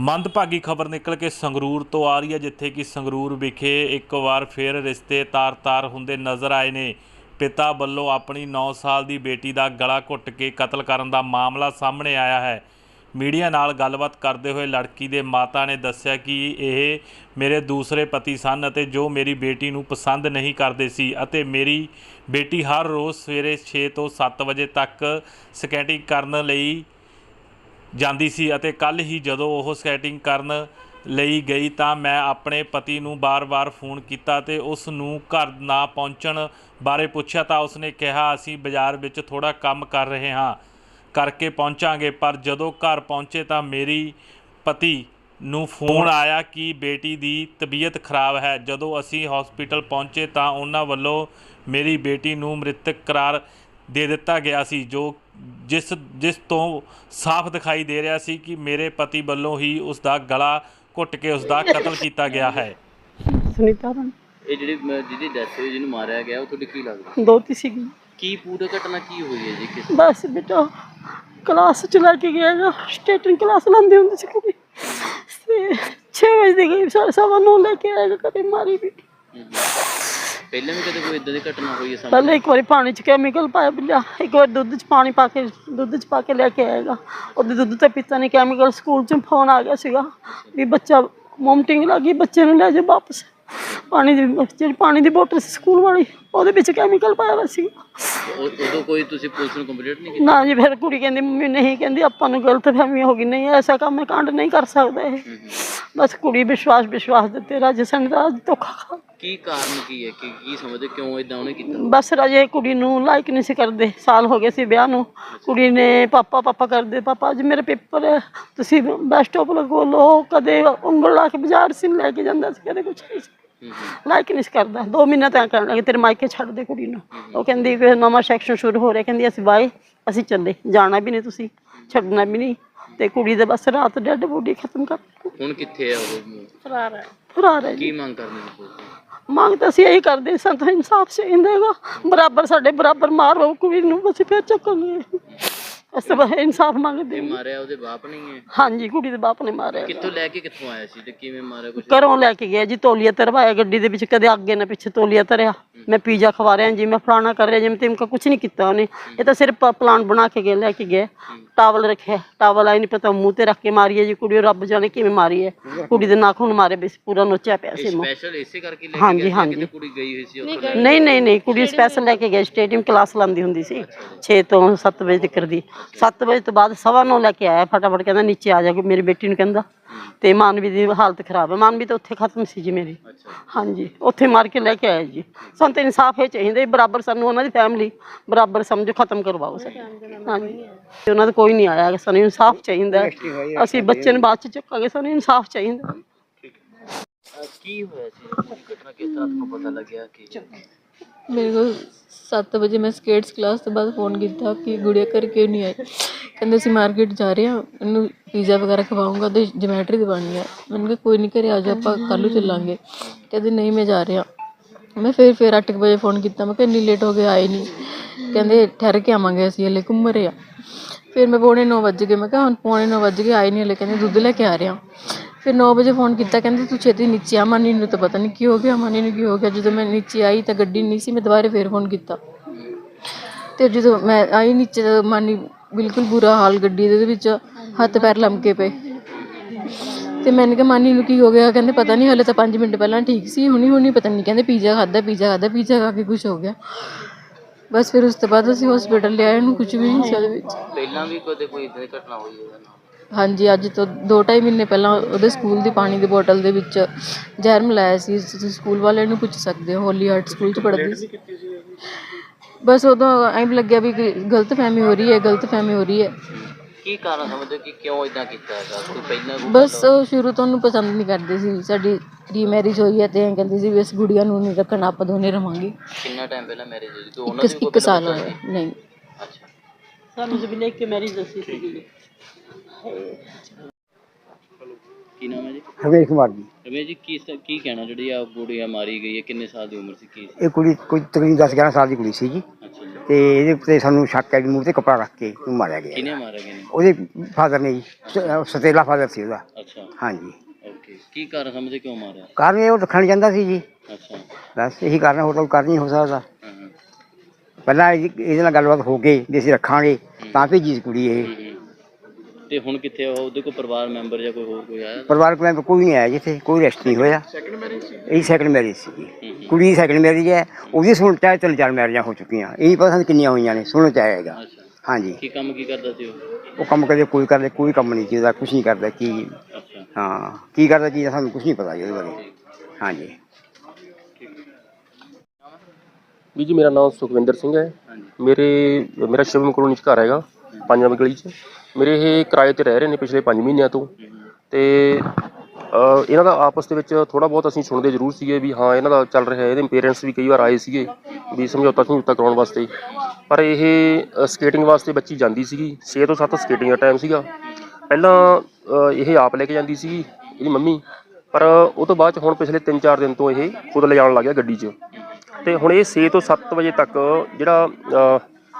ਮੰਦਭਾਗੀ ਖਬਰ ਨਿਕਲ ਕੇ ਸੰਗਰੂਰ ਤੋਂ ਆ ਰਹੀ ਹੈ, ਜਿੱਥੇ ਕਿ ਸੰਗਰੂਰ ਵਿਖੇ ਇੱਕ ਵਾਰ ਫਿਰ ਰਿਸ਼ਤੇ ਤਾਰ-ਤਾਰ ਹੁੰਦੇ ਨਜ਼ਰ ਆਏ ਨੇ। ਪਿਤਾ ਵੱਲੋਂ ਆਪਣੀ 9 ਸਾਲ ਦੀ ਬੇਟੀ ਦਾ ਗਲਾ ਘੁੱਟ ਕੇ ਕਤਲ ਕਰਨ ਦਾ ਮਾਮਲਾ ਸਾਹਮਣੇ ਆਇਆ ਹੈ। ਮੀਡੀਆ ਨਾਲ ਗੱਲਬਾਤ ਕਰਦੇ ਹੋਏ ਲੜਕੀ ਦੇ ਮਾਤਾ ਨੇ ਦੱਸਿਆ ਕਿ ਇਹ ਮੇਰੇ ਦੂਸਰੇ ਪਤੀ ਸਨ ਅਤੇ ਜੋ ਮੇਰੀ ਬੇਟੀ ਨੂੰ ਪਸੰਦ ਨਹੀਂ ਕਰਦੇ ਸੀ ਅਤੇ ਮੇਰੀ ਬੇਟੀ ਹਰ ਰੋਜ਼ ਸਵੇਰੇ 6 ਤੋਂ 7 ਵਜੇ ਤੱਕ ਸਕੈਟਿੰਗ ਕਰਨ ਲਈ ਜਾਂਦੀ ਸੀ ਅਤੇ ਕੱਲ ਹੀ ਜਦੋਂ ਉਹ ਸਕੇਟਿੰਗ ਕਰਨ ਲਈ ਗਈ ਤਾਂ ਮੈਂ ਆਪਣੇ ਪਤੀ ਨੂੰ ਬਾਰ-ਬਾਰ ਫੋਨ ਕੀਤਾ ਤੇ ਉਸ ਨੂੰ ਘਰ ਨਾ ਪਹੁੰਚਣ ਬਾਰੇ ਪੁੱਛਿਆ ਤਾਂ ਉਸਨੇ ਕਿਹਾ, ਅਸੀਂ ਬਾਜ਼ਾਰ ਵਿੱਚ ਥੋੜਾ ਕੰਮ ਕਰ ਰਹੇ ਹਾਂ, ਕਰਕੇ ਪਹੁੰਚਾਂਗੇ, ਪਰ ਜਦੋਂ ਘਰ ਪਹੁੰਚੇ ਤਾਂ ਮੇਰੀ ਪਤੀ ਨੂੰ ਫੋਨ ਆਇਆ ਕਿ ਬੇਟੀ ਦੀ ਤਬੀਅਤ ਖਰਾਬ ਹੈ। ਜਦੋਂ ਅਸੀਂ ਹਸਪੀਟਲ ਪਹੁੰਚੇ ਤਾਂ ਉਹਨਾਂ ਵੱਲੋਂ ਮੇਰੀ ਬੇਟੀ ਨੂੰ ਮ੍ਰਿਤਕ ਕਰਾਰ ਦੇ ਦਿੱਤਾ ਗਿਆ ਸੀ, ਜੋ ਜਿਸ ਜਿਸ ਤੋਂ ਸਾਫ਼ ਦਿਖਾਈ ਦੇ ਰਿਹਾ ਸੀ ਕਿ ਮੇਰੇ ਪਤੀ ਵੱਲੋਂ ਹੀ ਉਸ ਦਾ ਗਲਾ ਘੁੱਟ ਕੇ ਉਸ ਦਾ ਕਤਲ ਕੀਤਾ ਗਿਆ ਹੈ। ਸੁਨੀਤਾ ਰਾਣੀ ਇਹ ਜਿਹੜੀ ਜਿਹਦੀ ਡੈਥ ਹੋਈ ਜਿਹਨੂੰ ਮਾਰਿਆ ਗਿਆ ਉਹ ਤੁਹਾਡੀ ਕੀ ਲੱਗਦਾ? ਦੋਤੀ ਸੀਗੀ। ਕੀ ਪੂਰੀ ਘਟਨਾ ਕੀ ਹੋਈ ਹੈ ਜੀ? ਕਿਸ ਬਸ ਬੇਟਾ ਕਲਾਸ ਚ ਲੈ ਕੇ ਗਿਆ ਗਾ ਸਟੇਟਿੰਗ ਕਲਾਸ ਲਾਉਂਦੀ ਹੁੰਦੀ ਸੀ ਕੁੜੀ ਤੇ 6 ਵਜੇ ਦੀ ਗਈ ਸਵਾ ਨੂੰ ਲੈ ਕੇ ਆਏਗਾ ਕਦੇ ਮਾਰੀ ਵੀ। ਪਹਿਲਾਂ ਵੀ ਕਦੇ ਕੋਈ ਇਦਾਂ ਦੀ ਘਟਨਾ ਹੋਈ ਹੈ ਸਾਹਮਣੇ? ਪਹਿਲੇ ਇੱਕ ਵਾਰੀ ਪਾਣੀ ਚ ਕੈਮੀਕਲ ਪਾਇਆ ਬਿੱਲਾ ਇੱਕ ਵਾਰ ਦੁੱਧ ਚ ਪਾਣੀ ਪਾ ਕੇ ਦੁੱਧ ਚ ਪਾ ਕੇ ਲੈ ਕੇ ਆਏਗਾ ਉਹਦੇ ਦੁੱਧ ਤੇ ਪਿੱਤਾ ਨੇ ਕੈਮੀਕਲ ਸਕੂਲ ਚ ਫੋਨ ਆ ਗਿਆ ਸੀਗਾ ਵੀ ਬੱਚਾ ਮੋਮਟਿੰਗ ਲੱਗੀ ਬੱਚੇ ਨੂੰ ਲੈ ਜਾ ਵਾਪਸ। ਪਾਣੀ ਦੀ ਜਿਹੜੀ ਪਾਣੀ ਦੀ ਬੋਤਲ ਸੀ ਸਕੂਲ ਵਾਲੀ ਉਹਦੇ ਵਿੱਚ ਕੈਮੀਕਲ ਪਾਇਆ ਹੋਇਆ ਸੀ। ਉਹ- ਉਦੋਂ ਕੋਈ ਤੁਸੀਂ ਪੁਲਿਸ ਨੂੰ ਕੰਪਲੀਟ ਨਹੀਂ ਕੀਤੀ? ਨਾ ਜੀ ਫਿਰ ਕੁੜੀ ਕਹਿੰਦੀ ਮੰਮੀ ਨਹੀਂ ਕਹਿੰਦੀ ਆਪਾਂ ਨੂੰ ਗਲਤ ਫਹਿਮੀ ਹੋ ਗਈ। ਨਹੀਂ ਐਸਾ ਕੰਮ ਇਹ ਕਾਂਡ ਨਹੀਂ ਕਰ ਸਕਦਾ ਇਹ। ਬਸ ਕੁੜੀ ਵਿਸ਼ਵਾਸ ਵਿਸ਼ਵਾਸ ਦੇ ਤੇਰਾ ਜਿਸਨ ਦਾ ਧੋਖਾ ਖਾ। ਕੀ ਕਾਰਨ ਕੀ ਹੈ? ਕਿ ਕੀ ਸਮਝਦੇ? ਕਿਉਂ ਇਦਾਂ ਉਹਨੇ ਕੀਤਾ? ਬਸ ਰਾਜੇ ਕੁੜੀ ਨੂੰ ਲਾਈਕ ਨਹੀਂ ਸੀ ਕਰਦੇ। ਸਾਲ ਹੋ ਗਏ ਸੀ ਵਿਆਹ ਨੂੰ। ਕੁੜੀ ਨੇ ਪਾਪਾ ਪਾਪਾ ਕਰਦੇ। ਪਾਪਾ ਅੱਜ ਮੇਰੇ ਪੇਪਰ ਹੈ ਤੁਸੀਂ ਬਸ ਸਟਾਪ ਲਗੋ ਲੋ ਕਦੇ ਉਂਗਲ ਲਾ ਕੇ ਬਾਜ਼ਾਰ ਸੀ ਲੈ ਕੇ ਜਾਂਦਾ ਸੀ ਕਦੇ ਕੁਛ ਨਹੀਂ ਸੀ। ਹੂੰ ਹੂੰ। ਲਾਈਕ ਨਹੀਂ ਸੀ ਕਰਦਾ। 2 ਮਹੀਨੇ ਤੱਕ ਕਰਨ ਲੱਗੇ ਤੇਰੇ ਮਾਇਕੇ ਛੱਡ ਦੇ ਕੁੜੀ ਨੂੰ। ਉਹ ਕਹਿੰਦੀ ਕਿ ਨਵਾਂ ਸੈਕਸ਼ਨ ਸ਼ੁਰੂ ਹੋ ਰਿਹਾ। ਕਹਿੰਦੀ ਅਸੀਂ ਬਾਏ ਅਸੀਂ ਚੱਲੇ। ਜਾਣਾ ਵੀ ਨਹੀਂ ਤੁਸੀਂ ਛੱਡਣਾ ਵੀ ਨਹੀਂ। ਤੇ ਕੁੜੀ ਦੇ ਬਸ ਰਾਤ ਡੈਡ ਬੋਡੀ ਖਤਮ ਕਰ ਹੁਣ ਕਿੱਥੇ ਹੈ ਉਹ? ਫਰਾਰ ਹੈ। ਫਰਾਰ ਹੈ ਜੀ। ਕੀ ਮੰਗ ਕਰਦੇ ਨੇ ਮੰਗ ਤਾਂ ਅਸੀਂ ਇਹੀ ਕਰਦੇ ਸਾਂ ਤਾਂ ਇਨਸਾਫ ਚਾਹੀਦਾ ਹੈਗਾ। ਬਰਾਬਰ ਸਾਡੇ ਬਰਾਬਰ ਮਾਰੋ ਕੁੜੀ ਨੂੰ ਅਸੀਂ ਫਿਰ ਚੱਕਾਂਗੇ ਅਸੀਂ ਤਾਂ ਇਨਸਾਫ ਮੰਗਦੇ ਹਾਂ। ਮਾਰਿਆ ਉਹਦੇ ਬਾਪ ਨਹੀਂ ਹੈ ਹਾਂਜੀ ਕੁੜੀ ਦੇ ਬਾਪ ਨੇ ਮਾਰਿਆ। ਕਿੱਥੋਂ ਲੈ ਕੇ ਕਿੱਥੋਂ ਆਇਆ ਸੀ ਤੇ ਕਿਵੇਂ ਮਾਰਿਆ ਕੁਝ ਘਰੋਂ ਲੈ ਕੇ ਗਿਆ ਜੀ ਤੋਲੀਆ ਤਰਵਾਇਆ ਗੱਡੀ ਦੇ ਵਿੱਚ ਕਦੇ ਅੱਗੇ ਨਾ ਪਿੱਛੇ ਤੋਲੀਆ ਤਰਿਆ। ਮੈਂ ਪੀਜ਼ਾ ਖਵਾ ਰਿਹਾ ਜੀ ਮੈਂ ਫਲਾਣਾ ਕਰ ਰਿਹਾ ਜੀ ਮੈਂ ਤਿਮਕਾ ਕੁਝ ਨਹੀਂ ਕੀਤਾ ਉਹਨੇ। ਇਹ ਤਾਂ ਸਿਰਫ ਪਲਾਨ ਬਣਾ ਕੇ ਗਿਆ ਲੈ ਕੇ ਗਿਆ ਟਾਵਲ ਰੱਖਿਆ। ਟਾਵਲ ਆਈ ਨਹੀਂ ਪਤਾ ਮੂੰਹ ਤੇ ਰੱਖ ਕੇ ਮਾਰੀ ਹੈ ਜੀ ਕੁੜੀ ਰੱਬ ਜਾਣੇ ਕਿਵੇਂ ਮਾਰੀ ਹੈ। ਕੁੜੀ ਦੇ ਨਾਖੂਨ ਮਾਰੇ ਵੀ ਪੂਰਾ ਨੋਚਿਆ ਪਿਆ ਸੀ ਮੂੰਹ। ਸਪੈਸ਼ਲ ਇਸੇ ਕਰਕੇ ਲੈ ਹਾਂਜੀ, ਹਾਂਜੀ। ਕੁੜੀ ਗਈ ਹੋਈ ਸੀ ਉੱਥੇ ਨਹੀਂ ਨਹੀਂ ਨਹੀਂ ਕੁੜੀ ਸਪੈਸ਼ਲ ਲੈ ਕੇ ਗਏ ਸਟੇਡੀਅਮ ਕਲਾਸ ਲਾਉਂਦੀ ਹੁੰਦੀ ਸੀ। 6 ਤੋਂ 7 ਵਜੇ ਤੱਕ ਦੀ। 7 ਵਜੇ ਤੋਂ ਬਾਅਦ ਸਵਾ ਨੌ ਲੈ ਕੇ ਆਇਆ ਫਟਾਫਟ ਕਹਿੰਦਾ ਨੀਚੇ ਆ ਜਾ ਕੇ ਮੇਰੀ ਬੇਟੀ ਨੂੰ ਕਹਿੰਦਾ। ਤੇ ਮਾਨਵੀ ਦੀ ਹਾਲਤ ਖਰਾਬ ਹੈ। ਮਾਨਵੀ ਤਾਂ ਉੱਥੇ ਖਤਮ ਸੀ ਜੀ ਮੇਰੀ। ਹਾਂਜੀ ਉੱਥੇ ਮਾਰ ਕੇ ਲੈ ਕੇ ਆਇਆ ਜੀ। ਸਾਨੂੰ ਤਾਂ ਇਨਸਾਫ ਇਹ ਚਾਹੀਦਾ ਜੀ, ਬਰਾਬਰ ਸਾਨੂੰ ਉਹਨਾਂ ਦੀ ਫੈਮਿਲੀ ਬਰਾਬਰ ਸਮਝੋ ਖਤਮ ਕਰਵਾਓ ਸਰ ਹਾਂਜੀ। ਤੇ ਉਹਨਾਂ ਦਾ ਕੋਈ ਨਹੀਂ ਆਇਆ ਹੈਗਾ, ਸਾਨੂੰ ਇਨਸਾਫ ਚਾਹੀਦਾ ਹੈ। ਅਸੀਂ ਬੱਚੇ ਨੂੰ ਬਾਅਦ ਚ ਚੱਕਾਂਗੇ। ਸਾਨੂੰ ਇਨਸਾਫ ਚਾਹੀਦਾ ਕੀ ਹੋਇਆ ਸੀ ਘਟਨਾ ਕਿਸ ਤਰ੍ਹਾਂ ਤੁਹਾਨੂੰ ਪਤਾ ਲੱਗਿਆ ਕਿ ਮੇਰੇ ਕੋਲ 7 ਵਜੇ ਮੈਂ ਸਕੇਟਸ ਕਲਾਸ ਤੋਂ ਬਾਅਦ ਫੋਨ ਕੀਤਾ ਕਿ ਗੁੜੀਆ ਘਰ ਕਿਉਂ ਨਹੀਂ ਆਈ? ਕਹਿੰਦੇ, ਅਸੀਂ ਮਾਰਕੀਟ ਜਾ ਰਹੇ ਹਾਂ, ਇਹਨੂੰ ਪੀਜ਼ਾ ਵਗੈਰਾ ਖਵਾਉਂਗਾ ਤੇ ਜਮੈਟਰੀ ਦਿਵਾਉਣੀ ਹੈ ਮੈਨੂੰ ਕਿਹਾ, ਕੋਈ ਨਹੀਂ ਘਰੇ ਆ ਜਾ ਆਪਾਂ ਕੱਲ੍ਹ ਨੂੰ ਚੱਲਾਂਗੇ। ਕਹਿੰਦੇ, ਨਹੀਂ, ਮੈਂ ਜਾ ਰਿਹਾ। ਮੈਂ ਫਿਰ ਫਿਰ 8 ਵਜੇ ਫੋਨ ਕੀਤਾ, ਮੈਂ ਕਿਹਾ, ਇੰਨੀ ਲੇਟ ਹੋ ਗਏ, ਆਏ ਨਹੀਂ ਕਹਿੰਦੇ, ਠਹਿਰ ਕੇ ਆਵਾਂਗੇ ਅਸੀਂ, ਹਲੇ ਘੁੰਮ ਰਹੇ ਆ ਫਿਰ ਮੈਂ ਪੌਣੇ 9 ਵਜੇ ਗਏ, ਮੈਂ ਕਿਹਾ, ਹੁਣ ਪੌਣੇ 9 ਵਜੇ ਗਏ, ਆਏ ਨਹੀਂ ਹਲੇ। ਕਹਿੰਦੇ, ਦੁੱਧ ਲੈ ਕੇ ਆ ਰਿਹਾ। ਫਿਰ 9 ਵਜੇ ਫੋਨ ਕੀਤਾ, ਕਹਿੰਦੇ ਤੂੰ ਛੇਤੀ ਨੀਚੇ ਆ, ਮਾਨੀ ਨੂੰ ਤਾਂ ਪਤਾ ਨਹੀਂ ਕੀ ਹੋ ਗਿਆ, ਮਾਨੀ ਨੂੰ ਕੀ ਹੋ ਗਿਆ, ਜਦੋਂ ਮੈਂ ਨੀਚੇ ਆਈ ਤਾਂ ਗੱਡੀ ਨਹੀਂ ਸੀ, ਮੈਂ ਦੁਬਾਰਾ ਫੇਰ ਫੋਨ ਕੀਤਾ। ਤੇ ਜਦੋਂ ਮੈਂ ਆਈ ਨੀਚੇ ਤਾਂ ਮਾਨੀ ਬਿਲਕੁਲ ਬੁਰਾ ਹਾਲ ਗੱਡੀ ਦੇ ਵਿੱਚ, ਹੱਥ ਪੈਰ ਲਮਕੇ ਪਏ। ਤੇ ਮੈंने ਕਿਹਾ, ਮਾਨੀ ਨੂੰ ਕੀ ਹੋ ਗਿਆ, ਕਹਿੰਦੇ ਪਤਾ ਨਹੀਂ ਹਲੇ ਤਾਂ 5 ਮਿੰਟ ਪਹਿਲਾਂ ਠੀਕ ਸੀ, ਹੁਣੀ ਹੁਣੀ ਪਤਾ ਨਹੀਂ ਕਹਿੰਦੇ ਪੀਜ਼ਾ ਖਾਦਾ ਪੀਜ਼ਾ ਖਾਦਾ ਪੀਜ਼ਾ ਖਾ ਕੇ ਕੁਝ ਹੋ ਗਿਆ। ਬਸ ਫਿਰ ਉਸ ਤੋਂ ਬਾਅਦ ਅਸੀਂ ਹਸਪੀਟਲ ਲਿਆਏ ਉਹਨੂੰ ਕੁਝ ਵੀ ਨਹੀਂ ਸੀ ਉਹਦੇ ਵਿੱਚ। ਪਹਿਲਾਂ ਵੀ ਕਦੇ ਕੋਈ ਇਦਾਂ ਦੀ ਘਟਨਾ ਹੋਈ ਹੈ ਹਾਂਜੀ ਅੱਜ ਤੋਂ 2.5 ਮਹੀਨੇ ਪਹਿਲਾਂ ਉਹਦੇ ਸਕੂਲ ਦੀ ਪਾਣੀ ਦੀ ਬੋਤਲ ਦੇ ਵਿੱਚ ਜ਼ਹਿਰ ਮਿਲਾਇਆ ਸੀ। ਤੁਸੀਂ ਸਕੂਲ ਵਾਲਿਆਂ ਨੂੰ ਪੁੱਛ ਸਕਦੇ ਹੋ ਹੋਲੀ ਹਾਰਟ ਸਕੂਲ 'ਚ ਪੜ੍ਹਦੀ ਸੀ। ਬਸ ਉਦੋਂ ਐਂ ਲੱਗਿਆ ਵੀ ਗਲਤ ਫਹਿਮੀ ਹੋ ਰਹੀ ਹੈ ਗਲਤ ਫਹਿਮੀ ਹੋ ਰਹੀ ਹੈ। ਕੀ ਕਾਰਨ ਸਮਝਦੇ ਕਿ ਕਿਉਂ ਇਦਾਂ ਕੀਤਾ ਹੈਗਾ? ਕੋਈ ਪਹਿਲਾਂ ਕੋਈ ਬਸ ਉਹ ਸ਼ੁਰੂ ਤੋਂ ਉਹਨੂੰ ਪਸੰਦ ਨਹੀਂ ਕਰਦੇ ਸੀ। ਸਾਡੀ ਰੀ ਮੈਰਿਜ ਹੋਈ ਹੈ ਤੇ ਐਂ ਕਹਿੰਦੇ ਸੀ ਵੀ ਇਸ ਗੁੜੀਆ ਨੂੰ ਨਹੀਂ ਰੱਖਣਾ ਆਪਾਂ ਦੋਨੇ ਰਵਾਂਗੇ। ਕਿੰਨਾ ਟਾਈਮ ਪਹਿਲਾਂ ਮੈਰਿਜ ਹੋਈ ਤੇ ਉਹਨਾਂ ਇੱਕ ਇੱਕ ਸਾਲ ਹੋਇਆ ਨਹੀਂ। ਅੱਛਾ। ਸਾਨੂੰ ਜਿਵੇਂ ਲੈ ਕੇ ਮੈਰਿਜ ਦੱਸੀ ਸੀ। ਕੀ ਨਾਮ ਹੈ ਜੀ? ਰਵੇਸ਼ ਕੁਮਾਰ ਜੀ। ਰਮੇਸ਼ ਜੀ ਕੀ ਸ- ਕੀ ਕਹਿਣਾ ਜਿਹੜੀ ਆ ਗੁੜੀਆ ਮਾਰੀ ਗਈ ਹੈ? ਕਿੰਨੇ ਸਾਲ ਦੀ ਉਮਰ ਸੀ? ਕੀ ਸੀ? ਇਹ ਕੁੜੀ ਕੋਈ ਤਕਰੀਬਨ 10 11 ਸਾਲ ਦੀ ਕੁੜੀ ਸੀ ਜੀ। ਅੱਛਾ ਜੀ। ਤੇ ਇਹਦੇ ਉੱਤੇ ਸਾਨੂੰ ਸ਼ੱਕ ਹੈ ਵੀ ਮੂੰਹ ਤੇ ਕਪੜਾ ਰੱਖ ਕੇ ਉਹਨੂੰ ਮਾਰਿਆ ਗਿਆ। ਕਿਹਨੇ ਮਾਰਿਆ ਗਿਆ ਉਹਦੇ ਫਾਦਰ ਨੇ ਜੀ ਸ- ਸਤੇਲਾ ਫਾਦਰ ਸੀ ਉਹਦਾ। ਅੱਛਾ। ਹਾਂਜੀ। ਓਕੇ। ਕੀ ਕਾਰਨ ਸਮਝਦੇ ਕਿਉਂ ਮਾਰਿਆ? ਕਾਰਨ ਇਹ ਉਹ ਰੱਖਣ ਜਾਂਦਾ ਸੀ ਜੀ। ਅੱਛਾ। ਬਸ ਇਹੀ ਕਾਰਨ ਹੋਰ ਤਾਂ ਕੋਈ ਕਾਰਨ ਨਹੀਂ ਹੋ ਸਕਦਾ। ਹਾਂ ਹਾਂ। ਪਹਿਲਾਂ ਇਹਦੀ- ਇਹਦੇ ਨਾਲ ਗੱਲਬਾਤ ਹੋ ਗਈ ਵੀ ਅਸੀਂ ਰੱਖਾਂਗੇ ਤਾਂ ਭੇਜੀ ਸੀ ਕੁੜੀ ਇਹ। ਹੂੰ। ਤੇ ਹੁਣ ਕਿੱਥੇ ਆ? ਉਹ? ਉਹਦੇ ਕੋਈ ਪਰਿਵਾਰ ਮੈਂਬਰ ਜਾਂ ਕੋਈ ਹੋਰ ਕੋਈ ਆਇਆ? ਪਰਿਵਾਰਕ ਮੈਂਬਰ ਕੋਈ ਨਹੀਂ ਆਇਆ ਜਿੱਥੇ ਕੋਈ ਰੈਸਟ ਨਹੀਂ ਹੋਇਆ। ਸੈਕੰਡ ਮੈਰਿਜ ਸੀ? ਇਹ ਸੈਕੰਡ ਮੈਰਿਜ ਸੀ। ਕੁੜੀ ਸੈਕੰਡ ਮੈਰਿਜ ਹੈ ਉਹਦੀ ਸੁਣ ਚਾਹੇ ਤਿੰਨ ਚਾਰ ਮੈਰਿਜਾਂ ਹੋ ਚੁੱਕੀਆਂ। ਇਹ ਨਹੀਂ ਪਤਾ ਸਾਨੂੰ ਕਿੰਨੀਆਂ ਹੋਈਆਂ ਨੇ ਸੁਣਨ ਚ ਆਏਗਾ। ਅੱਛਾ। ਹਾਂਜੀ। ਕੀ ਕੰਮ ਕੀ ਕਰਦਾ ਸੀ ਉਹ? ਉਹ ਕੰਮ ਕਦੇ ਕੋਈ ਕਰਦੇ ਕੋਈ ਕੰਮ ਨਹੀਂ ਜਿਹਦਾ ਕੁਝ ਨਹੀਂ ਕਰਦਾ ਕੀ ਅੱਛਾ। ਹਾਂ ਕੀ ਕਰਦਾ ਕੀ ਸਾਨੂੰ ਕੁਝ ਨਹੀਂ ਪਤਾ ਜੀ ਉਹਦੇ ਬਾਰੇ। ਹਾਂਜੀ। ਵੀ ਜੀ ਮੇਰਾ ਨਾਮ ਸੁਖਵਿੰਦਰ ਸਿੰਘ ਹੈ। ਮੇਰੇ ਮੇਰਾ ਸ਼ਿਵਮ ਕਲੋਨੀ ਚ ਘਰ ਹੈਗਾ ਪੰਜ ਨੰਬਰ ਗਲੀ ਚ। ਮੇਰੇ ਇਹ ਕਿਰਾਏ ਤੇ ਰਹਿ ਰਹੇ ਨੇ ਪਿਛਲੇ 5 ਮਹੀਨਿਆਂ ਤੋਂ। ਤੇ ਅ, ਇਹਨਾਂ ਦਾ ਆਪਸ ਦੇ ਵਿੱਚ ਥੋੜਾ ਬਹੁਤ ਅਸੀਂ ਸੁਣਦੇ ਜ਼ਰੂਰ ਸੀਗੇ ਵੀ ਹਾਂ ਇਹਨਾਂ ਦਾ ਚੱਲ ਰਿਹਾ ਹੈ। ਇਹਦੇ ਪੇਰੈਂਟਸ ਵੀ ਕਈ ਵਾਰ ਆਏ ਸੀਗੇ ਵੀ ਸਮਝੌਤਾ ਸਮਝੌਤਾ ਕਰਾਉਣ ਵਾਸਤੇ। ਪਰ ਇਹ ਸਕੇਟਿੰਗ ਵਾਸਤੇ ਬੱਚੀ ਜਾਂਦੀ ਸੀਗੀ। 6 ਤੋਂ 7 ਸਕੇਟਿੰਗ ਦਾ ਟਾਈਮ ਸੀਗਾ। ਪਹਿਲਾਂ ਅ, ਇਹ ਆਪ ਲੈ ਕੇ ਜਾਂਦੀ ਸੀਗੀ ਇਹਦੀ ਮੰਮੀ। ਪਰ ਉਹ ਤੋਂ ਬਾਅਦ ਚ ਹੁਣ ਪਿਛਲੇ 3-4 ਦਿਨ ਤੋਂ ਇਹ ਖੁਦ ਲਿਜਾਣ ਲੱਗ ਗਿਆ ਗੱਡੀ 'ਚ। ਤੇ ਹੁਣ ਇਹ 6 ਤੋਂ 7 ਵਜੇ ਤੱਕ ਜਿਹੜਾ ਅ,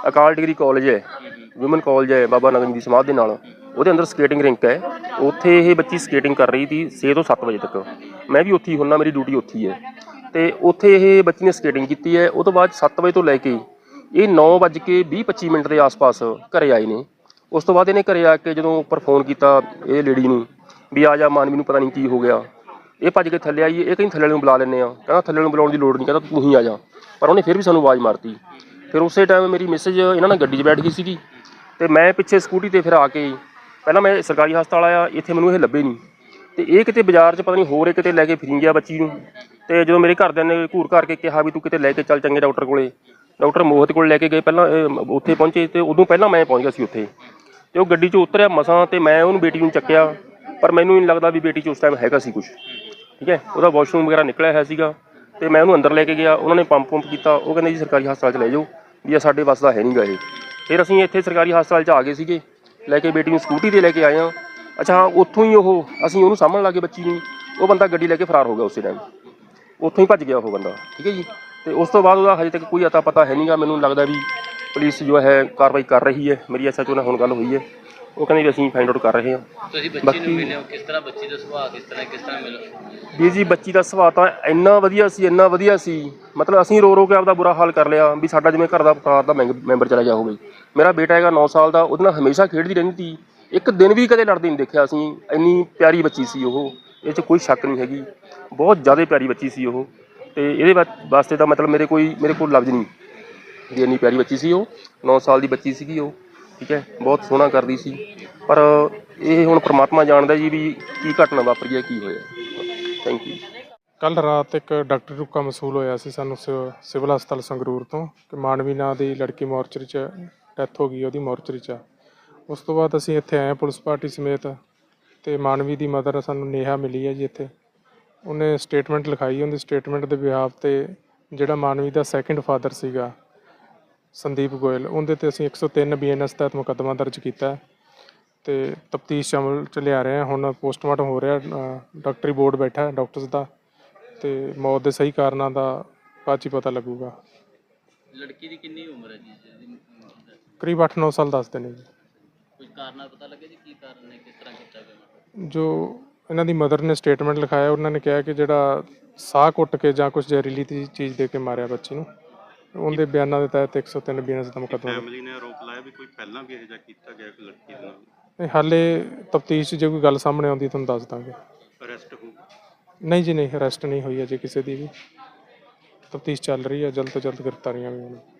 ਅਕਾਲ ਡਿਗਰੀ ਕਾਲਜ ਹੈ ਔਮਨ ਕਾਲਜ ਹੈ, ਬਾਬਾ ਨਗਨ ਦੀ ਸਮਾਧ ਦੇ ਨਾਲ। ਉਹਦੇ ਅੰਦਰ ਸਕੇਟਿੰਗ ਰਿੰਕ ਹੈ। ਉੱਥੇ ਇਹ ਬੱਚੀ ਸਕੇਟਿੰਗ ਕਰ ਰਹੀ ਸੀ 6 ਤੋਂ 7 ਵਜੇ ਤੱਕ। ਮੈਂ ਵੀ ਉੱਥੇ ਹੀ ਹੁੰਨਾ, ਮੇਰੀ ਡਿਊਟੀ ਉੱਥੇ ਹੀ ਹੈ। ਤੇ ਉੱਥੇ ਇਹ ਬੱਚੀ ਨੇ ਸਕੇਟਿੰਗ ਕੀਤੀ ਹੈ। ਉਹ ਤੋਂ ਬਾਅਦ 7 ਵਜੇ ਤੋਂ ਲੈ ਕੇ ਇਹ 9:20-25 ਮਿੰਟ ਦੇ ਆਸ-ਪਾਸ ਘਰੇ ਆਏ ਨੇ। ਉਸ ਤੋਂ ਬਾਅਦ ਇਹਨੇ ਘਰੇ ਆ ਕੇ ਜਦੋਂ ਉੱਪਰ ਫੋਨ ਕੀਤਾ ਇਹ ਲੇਡੀ ਨੂੰ ਵੀ ਆ ਜਾ, ਮਾਨਵੀ ਨੂੰ ਪਤਾ ਨਹੀਂ ਕੀ ਹੋ ਗਿਆ। ਇਹ ਭੱਜ ਕੇ ਥੱਲੇ ਆਈ, ਇਹ ਕਹਿੰਦੀ ਥੱਲੇ ਨੂੰ ਬੁਲਾ ਲੈਂਦੇ ਆ ਕਹਿੰਦਾ ਥੱਲੇ ਨੂੰ ਬੁਲਾਉਣ ਦੀ ਲੋੜ ਨਹੀਂ ਕਹਿੰਦਾ ਤੂੰ ਹੀ ਆ ਜਾ। ਪਰ ਉਹਨੇ ਫਿਰ ਵੀ ਸਾਨੂੰ ਆਵਾਜ਼ ਮਾਰਤੀ। ਫਿਰ ਉਸੇ ਟਾਈਮ ਮੇਰੀ ਮੈਸੇਜ ਇਹਨਾਂ ਨਾਲ ਗੱਡੀ 'ਚ ਬੈਠ ਗਈ ਸੀਗੀ। ਤੇ ਮੈਂ ਪਿੱਛੇ ਸਕੂਟੀ ਤੇ ਫਿਰ ਆ ਕੇ ਪਹਿਲਾਂ ਮੈਂ ਸਰਕਾਰੀ ਹਸਪਤਾਲ ਆਇਆ, ਇੱਥੇ ਮੈਨੂੰ ਇਹ ਲੱਭੇ ਨਹੀਂ। ਤੇ ਇਹ ਕਿਤੇ ਬਾਜ਼ਾਰ 'ਚ ਪਤਾ ਨਹੀਂ ਹੋਰ ਇਹ ਕਿਤੇ ਲੈ ਕੇ ਫਿਰੀ ਗਿਆ ਬੱਚੀ ਨੂੰ। ਤੇ ਜਦੋਂ ਮੇਰੇ ਘਰਦਿਆਂ ਨੇ ਘੂਰ ਕਰਕੇ ਕਿਹਾ ਵੀ ਤੂੰ ਕਿਤੇ ਲੈ ਕੇ ਚੱਲ ਚੰਗੇ ਡਾਕਟਰ ਕੋਲੇ। ਡਾਕਟਰ ਮੋਹਿਤ ਕੋਲ ਲੈ ਕੇ ਗਏ, ਪਹਿਲਾਂ ਇਹ ਉੱਥੇ ਪਹੁੰਚੇ ਤੇ ਉਦੋਂ ਪਹਿਲਾਂ ਮੈਂ ਪਹੁੰਚ ਗਿਆ ਸੀ ਉੱਥੇ। ਤੇ ਉਹ ਗੱਡੀ 'ਚੋਂ ਉਤਰਿਆ ਮਸਾਂ ਤੇ ਮੈਂ ਉਹਨੂੰ ਬੇਟੀ ਨੂੰ ਚੱਕਿਆ, ਪਰ ਮੈਨੂੰ ਨਹੀਂ ਲੱਗਦਾ ਵੀ ਬੇਟੀ 'ਚ ਉਸ ਟਾਈਮ ਹੈਗਾ ਸੀ ਕੁਝ ਠੀਕ ਹੈ? ਉਹਦਾ ਵਾਸ਼ਰੂਮ ਵਗੈਰਾ ਨਿਕਲਿਆ ਹੋਇਆ ਸੀਗਾ ਤੇ ਮੈਂ ਉਹਨੂੰ ਅੰਦਰ ਲੈ ਕੇ ਗਿਆ, ਉਹਨਾਂ ਨੇ ਪੰਪ ਪੰਪ ਕੀਤਾ। ਉਹ ਕਹਿੰਦੇ ਜੀ ਸਰਕਾਰੀ ਹਸਪਤਾਲ 'ਚ ਲੈ ਜਾਓ, ਵੀ ਇਹ ਸਾਡੇ ਵੱਸ ਦਾ ਹੈ ਨਹੀਂਗਾ ਇਹ। ਫਿਰ ਅਸੀਂ ਇੱਥੇ ਸਰਕਾਰੀ ਹਸਪਤਾਲ 'ਚ ਆ ਗਏ ਸੀਗੇ। ਲੈ ਕੇ ਬੇਟੀ ਨੂੰ ਸਕੂਟੀ ਤੇ ਲੈ ਕੇ ਆਏ ਹਾਂ। ਅੱਛਾ ਹਾਂ, ਉੱਥੋਂ ਹੀ ਉਹ ਅਸੀਂ ਉਹਨੂੰ ਸਾਹਮਣ ਲਾ ਕੇ ਬੱਚੀ ਨੂੰ। ਉਹ ਬੰਦਾ ਗੱਡੀ ਲੈ ਕੇ ਫਰਾਰ ਹੋ ਗਿਆ ਉਸੇ ਟਾਈਮ ਉੱਥੋਂ ਹੀ ਭੱਜ ਗਿਆ ਉਹ ਬੰਦਾ ਠੀਕ ਹੈ ਜੀ? ਤੇ ਉਸ ਤੋਂ ਬਾਅਦ ਉਹਦਾ ਹਜੇ ਤੱਕ ਕੋਈ ਅਤਾ ਪਤਾ ਹੈ ਨਹੀਂਗਾ ਮੈਨੂੰ ਲੱਗਦਾ ਵੀ ਪੁਲਿਸ ਜੋ ਹੈ ਕਾਰਵਾਈ ਕਰ ਰਹੀ ਹੈ। ਮੇਰੀ ਐਸਐਚਓ ਨਾਲ ਹੁਣ ਗੱਲ ਹੋਈ ਹੈ। ਉਹ ਕਹਿੰਦੇ ਵੀ ਅਸੀਂ ਫਾਈਂਡ ਆਊਟ ਕਰ ਰਹੇ ਹਾਂ। ਤੁਸੀਂ ਬੱਚੀ ਨੂੰ ਮਿਲੇ ਹੋ ਕਿਸ ਤਰ੍ਹਾਂ ਬੱਚੀ ਦਾ ਸੁਭਾਅ ਕਿਸ ਤਰ੍ਹਾਂ ਕਿਸ ਤਰ੍ਹਾਂ ਮਿਲ? ਵੀ ਜੀ ਬੱਚੀ ਦਾ ਸੁਭਾਅ ਤਾਂ ਇੰਨਾ ਵਧੀਆ ਸੀ ਇੰਨਾ ਵਧੀਆ ਸੀ। ਮਤਲਬ ਅਸੀਂ ਰੋ ਰੋ ਕੇ ਆਪਦਾ ਬੁਰਾ ਹਾਲ ਕਰ ਲਿਆ ਵੀ ਸਾਡਾ ਜਿਵੇਂ ਘਰ ਦਾ ਪਰਿਵਾਰ ਦਾ ਮੈਂਬ- ਮੈਂਬਰ ਚਲਾ ਗਿਆ ਹੋਵੇ। ਮੇਰਾ ਬੇਟਾ ਹੈਗਾ 9 ਸਾਲ ਦਾ ਉਹਦੇ ਨਾਲ ਹਮੇਸ਼ਾ ਖੇਡਦੀ ਰਹਿੰਦੀ ਸੀ। ਇੱਕ ਦਿਨ ਵੀ ਕਦੇ ਲੜਦੀ ਨਹੀਂ ਦੇਖਿਆ ਅਸੀਂ। ਇੰਨੀ ਪਿਆਰੀ ਬੱਚੀ ਸੀ ਉਹ। ਇਹ 'ਚ ਕੋਈ ਸ਼ੱਕ ਨਹੀਂ ਹੈਗੀ। ਬਹੁਤ ਜ਼ਿਆਦਾ ਪਿਆਰੀ ਬੱਚੀ ਸੀ ਉਹ। ਤੇ ਇਹਦੇ ਵਾਸਤੇ ਤਾਂ ਮਤਲਬ ਮੇਰੇ ਕੋਈ ਮੇਰੇ ਕੋਲ ਲਫ਼ਜ਼ ਨਹੀਂ। ਵੀ ਇੰਨੀ ਪਿਆਰੀ ਬੱਚੀ ਸੀ ਉਹ 9 ਸਾਲ ਦੀ ਬੱਚੀ ਸੀਗੀ ਉਹ, ਠੀਕ ਹੈ, ਬਹੁਤ ਸੋਹਣਾ ਕਰਦੀ ਸੀ। ਪਰ ਇਹ ਹੁਣ ਪ੍ਰਮਾਤਮਾ ਜਾਣਦਾ ਜੀ ਵੀ ਕੀ ਘਟਨਾ ਵਾਪਰੀ ਹੈ, ਕੀ ਹੋਇਆ। ਥੈਂਕ ਯੂ ਕੱਲ ਰਾਤ ਇੱਕ ਡਾਕਟਰੀ ਰੁਕਾ ਮਸੂਲ ਹੋਇਆ ਸੀ ਸਾਨੂੰ ਸਿਵ- ਸਿਵਲ ਹਸਪਤਾਲ ਸੰਗਰੂਰ ਤੋਂ, ਕਿ ਮਾਨਵੀ ਨਾਂ ਦੀ ਲੜਕੀ ਮੋਰਚਰੀ 'ਚ ਡੈਥ ਹੋ ਗਈ, ਉਹਦੀ ਮੋਰਚਰੀ 'ਚ। ਉਸ ਤੋਂ ਬਾਅਦ ਅਸੀਂ ਇੱਥੇ ਆਏ ਪੁਲਿਸ ਪਾਰਟੀ ਸਮੇਤ, ਤੇ ਮਾਨਵੀ ਦੀ ਮਦਰ ਸਾਨੂੰ ਨੇਹਾ ਮਿਲੀ ਹੈ ਜੀ ਇੱਥੇ। ਉਹਨੇ ਸਟੇਟਮੈਂਟ ਲਿਖਾਈ, ਉਹਦੀ ਸਟੇਟਮੈਂਟ ਦੇ ਬਿਹਾਫ ਤੇ ਜਿਹੜਾ ਮਾਨਵੀ ਦਾ ਸੈਕੰਡ ਫਾਦਰ ਸੀਗਾ ਸੰਦੀਪ ਗੋਇਲ ਉਹਦੇ ਤੇ ਅਸੀਂ 103 ਬੀਐਨਐਸ ਤਹਿਤ ਮੁਕੱਦਮਾ ਦਰਜ ਕੀਤਾ ਹੈ ਤੇ ਤਫਤੀਸ਼ ਅਮਲ ਚ ਲਿਆ ਰਹੇ ਹਾਂ। ਹੁਣ ਪੋਸਟਮਾਰਟਮ ਹੋ ਰਿਹਾ ਡਾਕਟਰੀ ਬੋਰਡ ਬੈਠਾ ਡਾਕਟਰਸ ਦਾ ਤੇ ਮੌਤ ਦੇ ਸਹੀ ਕਾਰਨਾਂ ਦਾ ਬਾਅਦ 'ਚ ਹੀ ਪਤਾ ਲੱਗੂਗਾ। ਲੜਕੀ ਦੀ ਕਿੰਨੀ ਉਮਰ ਹੈ ਜੀ? ਜਿਹਦੀ ਕਰੀਬ 8-9 ਸਾਲ ਦੱਸਦੇ ਨੇ ਜੀ। ਕੁਝ ਕਾਰਨ ਪਤਾ ਲੱਗਿਆ ਜੀ? ਕੀ ਕਾਰਨ ਨੇ? ਕਿਸ ਤਰ੍ਹਾਂ ਕੀਤਾ ਗਿਆ ਜੋ ਇਹਨਾਂ ਦੀ ਮਦਰ ਨੇ ਸਟੇਟਮੈਂਟ ਲਿਖਾਇਆ ਉਹਨਾਂ ਨੇ ਕਿਹਾ ਕਿ ਜਿਹੜਾ ਸਾਹ ਘੁੱਟ ਕੇ ਜਾਂ ਕੁਝ ਜ਼ਹਿਰੀਲੀ ਚੀਜ਼ ਦੇ ਕੇ ਮਾਰਿਆ ਬੱਚੀ ਨੂੰ। ਉਹਦੇ ਬਿਆਨਾਂ ਦੇ ਤਹਿਤ 103 ਬੀਐਨਐਸ ਦਾ ਮੁਕੱਦਮਾ ਫੈਮਿਲੀ ਨੇ ਆਰੋਪ ਲਾਇਆ ਵੀ ਕੋਈ ਪਹਿਲਾਂ ਵੀ ਇਹੋ ਜਿਹਾ ਕੀਤਾ ਗਿਆ ਕੋਈ ਲੜਕੀ ਦੇ ਨਾਲ? ਨਹੀਂ ਹਾਲੇ ਤਫਤੀਸ਼ ਜੇ ਕੋਈ ਗੱਲ ਸਾਹਮਣੇ ਆਉਂਦੀ ਤੁਹਾਨੂੰ ਦੱਸ ਦਾਂਗੇ। ਅਰੈਸਟ ਹੋ ਨਹੀਂ ਜੀ ਨਹੀਂ ਅਰੈਸਟ ਨਹੀਂ ਹੋਈ ਅਜੇ ਕਿਸੇ ਦੀ ਵੀ। ਤਫਤੀਸ਼ ਚੱਲ ਰਹੀ ਹੈ ਜਲਦ ਤੋਂ ਜਲਦ ਗ੍ਰਿਫਤਾਰੀਆਂ ਵੀ ਹੋਣਗੀਆਂ।